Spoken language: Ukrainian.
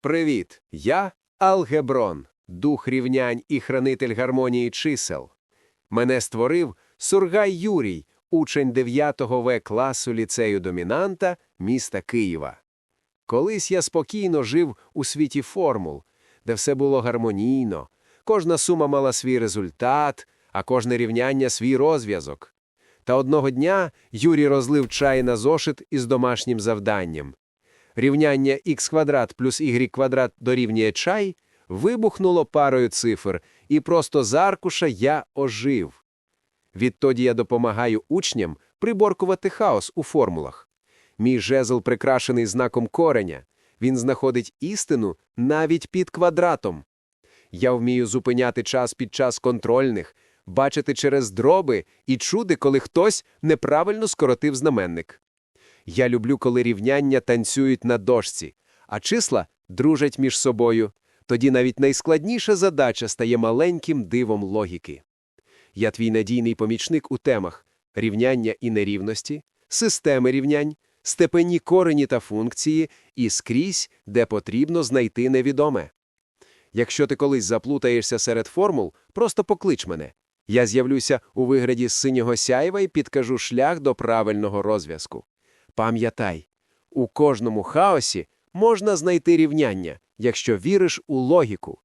Привіт! Я Алгеброн, дух рівнянь і хранитель гармонії чисел. Мене створив Сургай Юрій, учень 9 В класу ліцею домінанта міста Києва. Колись я спокійно жив у світі формул, де все було гармонійно, кожна сума мала свій результат, а кожне рівняння свій розв'язок. Та одного дня Юрій розлив чай на зошит із домашнім завданням. Рівняння х квадрат плюс y квадрат дорівнює чай вибухнуло парою цифр, і просто з аркуша я ожив. Відтоді я допомагаю учням приборкувати хаос у формулах. Мій жезл прикрашений знаком кореня. Він знаходить істину навіть під квадратом. Я вмію зупиняти час під час контрольних, бачити через дроби і чути, коли хтось неправильно скоротив знаменник. Я люблю, коли рівняння танцюють на дошці, а числа дружать між собою. Тоді навіть найскладніша задача стає маленьким дивом логіки. Я твій надійний помічник у темах рівняння і нерівності, системи рівнянь, степені корені та функції і скрізь, де потрібно знайти невідоме. Якщо ти колись заплутаєшся серед формул, просто поклич мене. Я з'явлюся у вигляді синього сяйва і підкажу шлях до правильного розв'язку. Пам'ятай, у кожному хаосі можна знайти рівняння, якщо віриш у логіку.